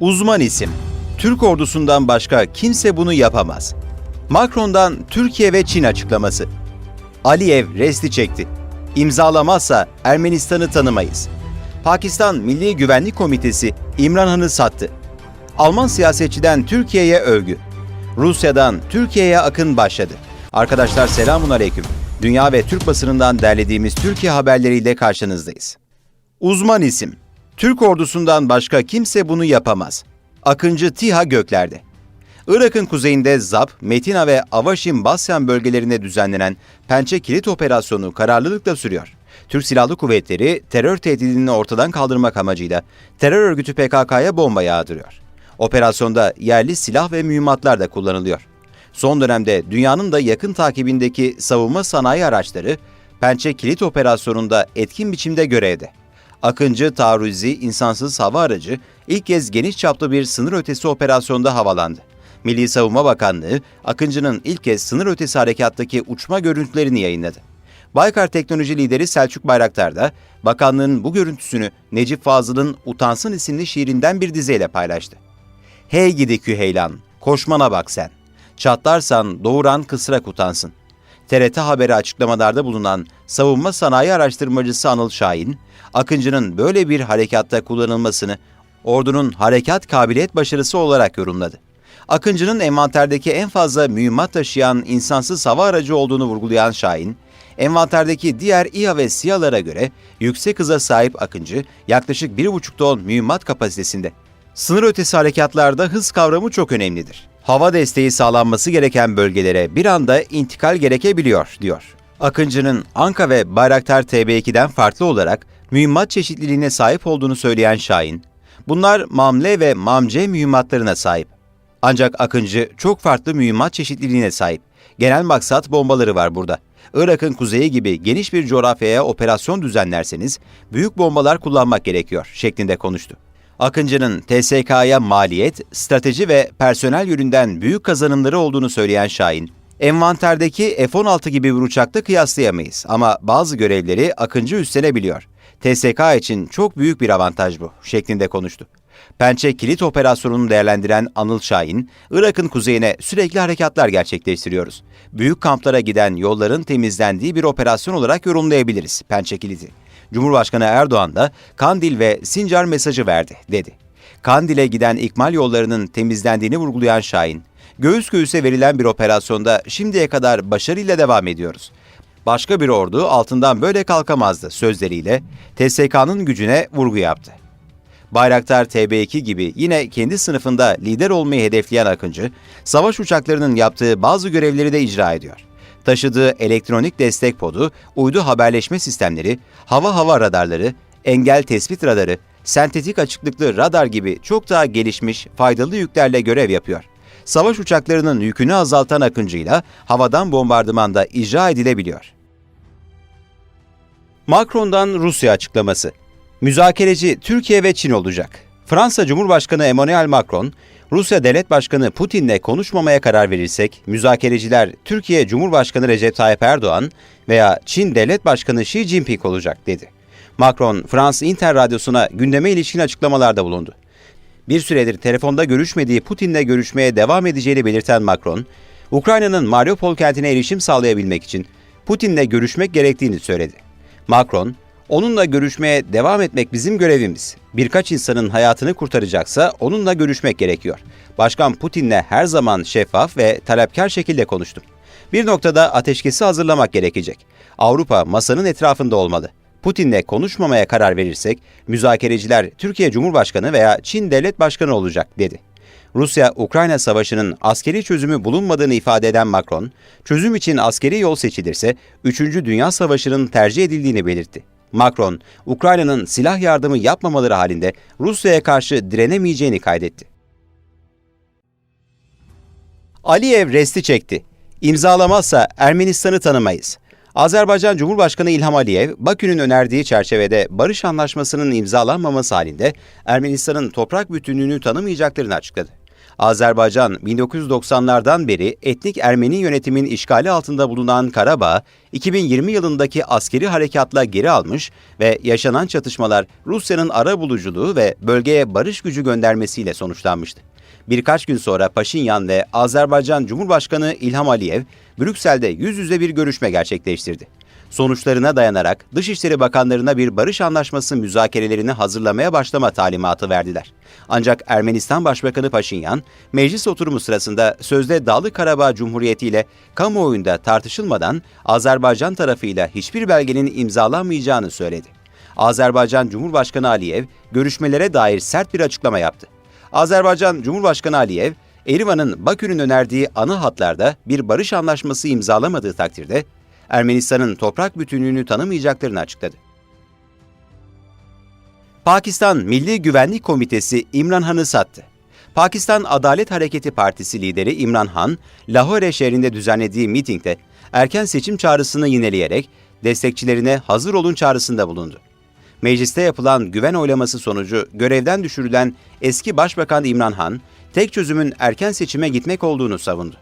Uzman isim. Türk ordusundan başka kimse bunu yapamaz. Macron'dan Türkiye ve Çin açıklaması. Aliyev resti çekti. İmzalamazsa Ermenistan'ı tanımayız. Pakistan Milli Güvenlik Komitesi İmran Han'ı sattı. Alman siyasetçiden Türkiye'ye övgü. Rusya'dan Türkiye'ye akın başladı. Arkadaşlar selamun aleyküm. Dünya ve Türk basınından derlediğimiz Türkiye haberleriyle karşınızdayız. Uzman isim. Türk ordusundan başka kimse bunu yapamaz. Akıncı TİHA göklerde. Irak'ın kuzeyinde ZAP, Metina ve Avaşin Basyan bölgelerinde düzenlenen Pençe Kilit Operasyonu kararlılıkla sürüyor. Türk Silahlı Kuvvetleri terör tehdidini ortadan kaldırmak amacıyla terör örgütü PKK'ya bomba yağdırıyor. Operasyonda yerli silah ve mühimmatlar da kullanılıyor. Son dönemde dünyanın da yakın takibindeki savunma sanayi araçları Pençe Kilit Operasyonu'nda etkin biçimde görevde. Akıncı taarruzi insansız hava aracı ilk kez geniş çaplı bir sınır ötesi operasyonda havalandı. Milli Savunma Bakanlığı, Akıncı'nın ilk kez sınır ötesi harekattaki uçma görüntülerini yayınladı. Baykar Teknoloji lideri Selçuk Bayraktar da bakanlığın bu görüntüsünü Necip Fazıl'ın Utansın isimli şiirinden bir dizeyle paylaştı. Hey gidi Küheylan, koşmana bak sen. Çatlarsan doğuran kısrak utansın. TRT Haber'e açıklamalarda bulunan savunma sanayi araştırmacısı Anıl Şahin, Akıncı'nın böyle bir harekatta kullanılmasını ordunun harekat kabiliyet başarısı olarak yorumladı. Akıncı'nın envanterdeki en fazla mühimmat taşıyan insansız hava aracı olduğunu vurgulayan Şahin, envanterdeki diğer İHA ve SİHA'lara göre yüksek hıza sahip Akıncı yaklaşık 1,5 ton mühimmat kapasitesinde. Sınır ötesi harekatlarda hız kavramı çok önemlidir. Hava desteği sağlanması gereken bölgelere bir anda intikal gerekebiliyor, diyor. Akıncı'nın Anka ve Bayraktar TB2'den farklı olarak mühimmat çeşitliliğine sahip olduğunu söyleyen Şahin, bunlar MAML ve MAMC mühimmatlarına sahip. Ancak Akıncı çok farklı mühimmat çeşitliliğine sahip. Genel maksat bombaları var burada. Irak'ın kuzeyi gibi geniş bir coğrafyaya operasyon düzenlerseniz büyük bombalar kullanmak gerekiyor şeklinde konuştu. Akıncı'nın TSK'ya maliyet, strateji ve personel yönünden büyük kazanımları olduğunu söyleyen Şahin, envanterdeki F-16 gibi bir uçakla kıyaslayamayız ama bazı görevleri Akıncı üstlenebiliyor. TSK için çok büyük bir avantaj bu şeklinde konuştu. Pençe kilit operasyonunu değerlendiren Anıl Şahin, Irak'ın kuzeyine sürekli harekatlar gerçekleştiriyoruz. Büyük kamplara giden yolların temizlendiği bir operasyon olarak yorumlayabiliriz Pençe kilidi. Cumhurbaşkanı Erdoğan da Kandil ve Sincar mesajı verdi, dedi. Kandil'e giden ikmal yollarının temizlendiğini vurgulayan Şahin, göğüs göğüse verilen bir operasyonda şimdiye kadar başarıyla devam ediyoruz. Başka bir ordu altından böyle kalkamazdı sözleriyle TSK'nın gücüne vurgu yaptı. Bayraktar TB2 gibi yine kendi sınıfında lider olmayı hedefleyen Akıncı, savaş uçaklarının yaptığı bazı görevleri de icra ediyor. Taşıdığı elektronik destek podu, uydu haberleşme sistemleri, hava hava radarları, engel tespit radarı, sentetik açıklıklı radar gibi çok daha gelişmiş, faydalı yüklerle görev yapıyor. Savaş uçaklarının yükünü azaltan Akıncı'yla havadan bombardımanda icra edilebiliyor. Macron'dan Rusya açıklaması. Müzakereci Türkiye ve Çin olacak. Fransa Cumhurbaşkanı Emmanuel Macron, Rusya Devlet Başkanı Putin'le konuşmamaya karar verirsek, müzakereciler Türkiye Cumhurbaşkanı Recep Tayyip Erdoğan veya Çin Devlet Başkanı Xi Jinping olacak dedi. Macron, Frans Inter Radyosu'na gündeme ilişkin açıklamalarda bulundu. Bir süredir telefonda görüşmediği Putin'le görüşmeye devam edeceğini belirten Macron, Ukrayna'nın Mariupol kentine erişim sağlayabilmek için Putin'le görüşmek gerektiğini söyledi. Macron, Onunla görüşmeye devam etmek bizim görevimiz. Birkaç insanın hayatını kurtaracaksa onunla görüşmek gerekiyor. Başkan Putin'le her zaman şeffaf ve talepkar şekilde konuştum. Bir noktada ateşkesi hazırlamak gerekecek. Avrupa masanın etrafında olmalı. Putin'le konuşmamaya karar verirsek müzakereciler Türkiye Cumhurbaşkanı veya Çin Devlet Başkanı olacak dedi. Rusya-Ukrayna savaşının askeri çözümü bulunmadığını ifade eden Macron, çözüm için askeri yol seçilirse 3. Dünya Savaşı'nın tercih edildiğini belirtti. Macron, Ukrayna'nın silah yardımı yapmamaları halinde Rusya'ya karşı direnemeyeceğini kaydetti. Aliyev resti çekti. İmzalamazsa Ermenistan'ı tanımayız. Azerbaycan Cumhurbaşkanı İlham Aliyev, Bakü'nün önerdiği çerçevede barış anlaşmasının imzalanmaması halinde Ermenistan'ın toprak bütünlüğünü tanımayacaklarını açıkladı. Azerbaycan 1990'lardan beri etnik Ermeni yönetimin işgali altında bulunan Karabağ, 2020 yılındaki askeri harekatla geri almış ve yaşanan çatışmalar Rusya'nın ara buluculuğu ve bölgeye barış gücü göndermesiyle sonuçlanmıştı. Birkaç gün sonra Paşinyan ve Azerbaycan Cumhurbaşkanı İlham Aliyev, Brüksel'de yüz yüze bir görüşme gerçekleştirdi. Sonuçlarına dayanarak Dışişleri Bakanlarına bir barış anlaşması müzakerelerini hazırlamaya başlama talimatı verdiler. Ancak Ermenistan Başbakanı Paşinyan, meclis oturumu sırasında sözde Dağlı Karabağ Cumhuriyeti ile kamuoyunda tartışılmadan Azerbaycan tarafıyla hiçbir belgenin imzalanmayacağını söyledi. Azerbaycan Cumhurbaşkanı Aliyev, görüşmelere dair sert bir açıklama yaptı. Azerbaycan Cumhurbaşkanı Aliyev, Erivan'ın Bakü'nün önerdiği ana hatlarda bir barış anlaşması imzalamadığı takdirde Ermenistan'ın toprak bütünlüğünü tanımayacaklarını açıkladı. Pakistan Milli Güvenlik Komitesi İmran Han'ı sattı. Pakistan Adalet Hareketi Partisi lideri İmran Han, Lahore şehrinde düzenlediği mitingde erken seçim çağrısını yineleyerek destekçilerine hazır olun çağrısında bulundu. Mecliste yapılan güven oylaması sonucu görevden düşürülen eski Başbakan İmran Han, tek çözümün erken seçime gitmek olduğunu savundu.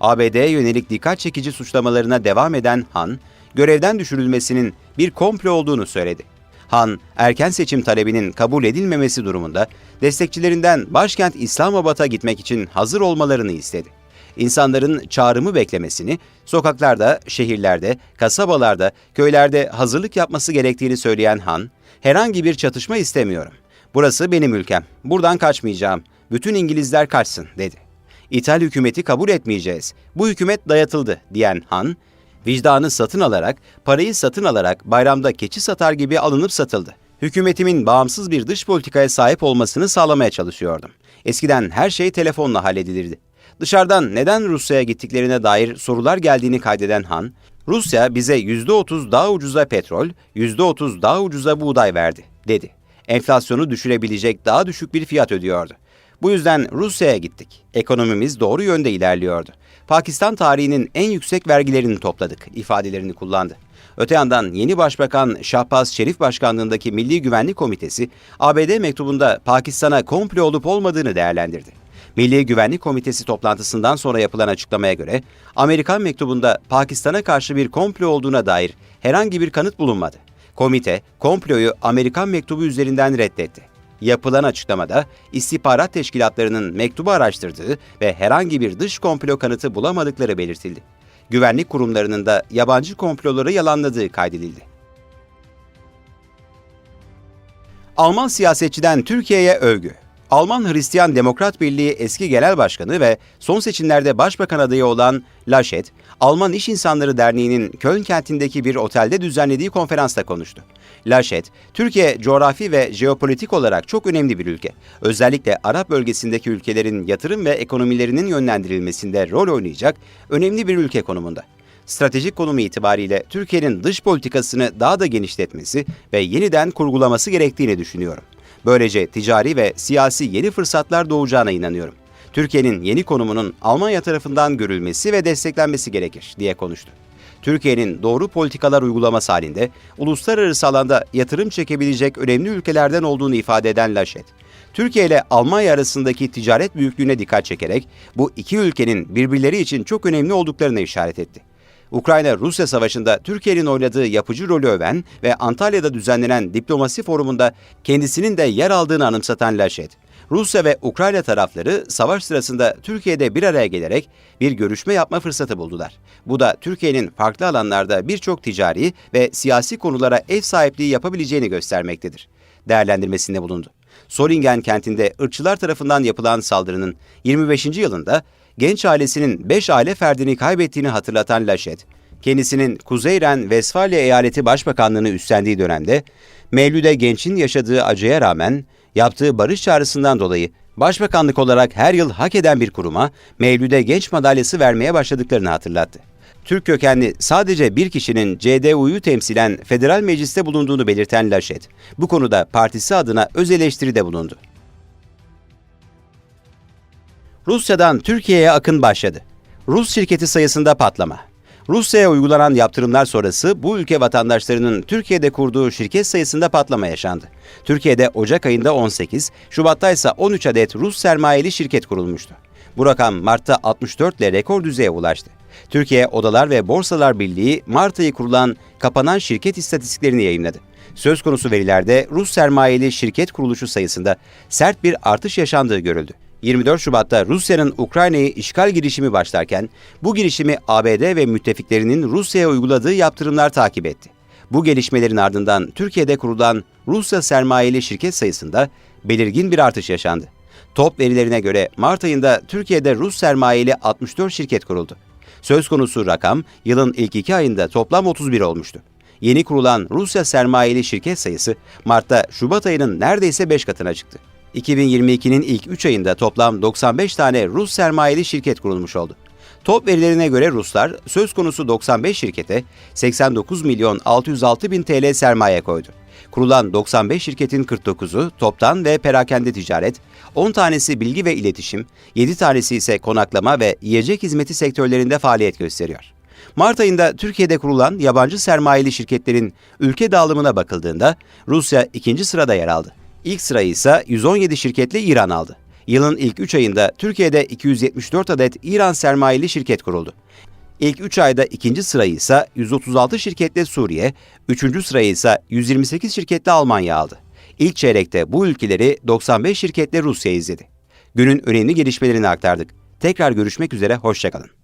ABD'ye yönelik dikkat çekici suçlamalarına devam eden Han, görevden düşürülmesinin bir komplo olduğunu söyledi. Han, erken seçim talebinin kabul edilmemesi durumunda destekçilerinden başkent İslamabad'a gitmek için hazır olmalarını istedi. İnsanların çağrımı beklemesini, sokaklarda, şehirlerde, kasabalarda, köylerde hazırlık yapması gerektiğini söyleyen Han, herhangi bir çatışma istemiyorum. Burası benim ülkem. Buradan kaçmayacağım. Bütün İngilizler kaçsın, dedi. İthal hükümeti kabul etmeyeceğiz. Bu hükümet dayatıldı diyen Han, vicdanı satın alarak, parayı satın alarak bayramda keçi satar gibi alınıp satıldı. Hükümetimin bağımsız bir dış politikaya sahip olmasını sağlamaya çalışıyordum. Eskiden her şey telefonla halledilirdi. Dışarıdan neden Rusya'ya gittiklerine dair sorular geldiğini kaydeden Han, Rusya bize %30 daha ucuza petrol, %30 daha ucuza buğday verdi, dedi. Enflasyonu düşürebilecek daha düşük bir fiyat ödüyordu. Bu yüzden Rusya'ya gittik. Ekonomimiz doğru yönde ilerliyordu. Pakistan tarihinin en yüksek vergilerini topladık ifadelerini kullandı. Öte yandan yeni Başbakan Şahbaz Şerif başkanlığındaki Milli Güvenlik Komitesi ABD mektubunda Pakistan'a komplo olup olmadığını değerlendirdi. Milli Güvenlik Komitesi toplantısından sonra yapılan açıklamaya göre Amerikan mektubunda Pakistan'a karşı bir komplo olduğuna dair herhangi bir kanıt bulunmadı. Komite komployu Amerikan mektubu üzerinden reddetti. Yapılan açıklamada istihbarat teşkilatlarının mektubu araştırdığı ve herhangi bir dış komplo kanıtı bulamadıkları belirtildi. Güvenlik kurumlarının da yabancı komploları yalanladığı kaydedildi. Alman siyasetçiden Türkiye'ye övgü. Alman Hristiyan Demokrat Birliği eski genel başkanı ve son seçimlerde başbakan adayı olan Laschet, Alman İş İnsanları Derneği'nin Köln kentindeki bir otelde düzenlediği konferansta konuştu. Laschet, Türkiye coğrafi ve jeopolitik olarak çok önemli bir ülke. Özellikle Arap bölgesindeki ülkelerin yatırım ve ekonomilerinin yönlendirilmesinde rol oynayacak önemli bir ülke konumunda stratejik konumu itibariyle Türkiye'nin dış politikasını daha da genişletmesi ve yeniden kurgulaması gerektiğini düşünüyorum. Böylece ticari ve siyasi yeni fırsatlar doğacağına inanıyorum. Türkiye'nin yeni konumunun Almanya tarafından görülmesi ve desteklenmesi gerekir diye konuştu. Türkiye'nin doğru politikalar uygulaması halinde uluslararası alanda yatırım çekebilecek önemli ülkelerden olduğunu ifade eden Laşet, Türkiye ile Almanya arasındaki ticaret büyüklüğüne dikkat çekerek bu iki ülkenin birbirleri için çok önemli olduklarına işaret etti. Ukrayna-Rusya savaşında Türkiye'nin oynadığı yapıcı rolü öven ve Antalya'da düzenlenen diplomasi forumunda kendisinin de yer aldığını anımsatan Laşet, Rusya ve Ukrayna tarafları savaş sırasında Türkiye'de bir araya gelerek bir görüşme yapma fırsatı buldular. Bu da Türkiye'nin farklı alanlarda birçok ticari ve siyasi konulara ev sahipliği yapabileceğini göstermektedir. Değerlendirmesinde bulundu. Solingen kentinde ırkçılar tarafından yapılan saldırının 25. yılında genç ailesinin 5 aile ferdini kaybettiğini hatırlatan Laşet, kendisinin Kuzey Ren Westfalia Eyaleti Başbakanlığını üstlendiği dönemde Mevlüde Genç'in yaşadığı acıya rağmen yaptığı barış çağrısından dolayı başbakanlık olarak her yıl hak eden bir kuruma Mevlüde Genç madalyası vermeye başladıklarını hatırlattı. Türk kökenli sadece bir kişinin CDU'yu temsilen federal mecliste bulunduğunu belirten Laşet, bu konuda partisi adına öz eleştiride bulundu. Rusya'dan Türkiye'ye akın başladı. Rus şirketi sayısında patlama. Rusya'ya uygulanan yaptırımlar sonrası bu ülke vatandaşlarının Türkiye'de kurduğu şirket sayısında patlama yaşandı. Türkiye'de Ocak ayında 18, Şubat'ta ise 13 adet Rus sermayeli şirket kurulmuştu. Bu rakam Mart'ta 64 ile rekor düzeye ulaştı. Türkiye Odalar ve Borsalar Birliği Mart ayı kurulan kapanan şirket istatistiklerini yayınladı. Söz konusu verilerde Rus sermayeli şirket kuruluşu sayısında sert bir artış yaşandığı görüldü. 24 Şubat'ta Rusya'nın Ukrayna'yı işgal girişimi başlarken bu girişimi ABD ve müttefiklerinin Rusya'ya uyguladığı yaptırımlar takip etti. Bu gelişmelerin ardından Türkiye'de kurulan Rusya sermayeli şirket sayısında belirgin bir artış yaşandı. Top verilerine göre Mart ayında Türkiye'de Rus sermayeli 64 şirket kuruldu. Söz konusu rakam yılın ilk iki ayında toplam 31 olmuştu. Yeni kurulan Rusya sermayeli şirket sayısı Mart'ta Şubat ayının neredeyse 5 katına çıktı. 2022'nin ilk 3 ayında toplam 95 tane Rus sermayeli şirket kurulmuş oldu. Top verilerine göre Ruslar söz konusu 95 şirkete 89 milyon 606 bin TL sermaye koydu. Kurulan 95 şirketin 49'u toptan ve perakende ticaret, 10 tanesi bilgi ve iletişim, 7 tanesi ise konaklama ve yiyecek hizmeti sektörlerinde faaliyet gösteriyor. Mart ayında Türkiye'de kurulan yabancı sermayeli şirketlerin ülke dağılımına bakıldığında Rusya ikinci sırada yer aldı. İlk sırayı ise 117 şirketle İran aldı. Yılın ilk 3 ayında Türkiye'de 274 adet İran sermayeli şirket kuruldu. İlk 3 ayda ikinci sırayı ise 136 şirketle Suriye, üçüncü sırayı ise 128 şirketle Almanya aldı. İlk çeyrekte bu ülkeleri 95 şirketle Rusya izledi. Günün önemli gelişmelerini aktardık. Tekrar görüşmek üzere, hoşçakalın.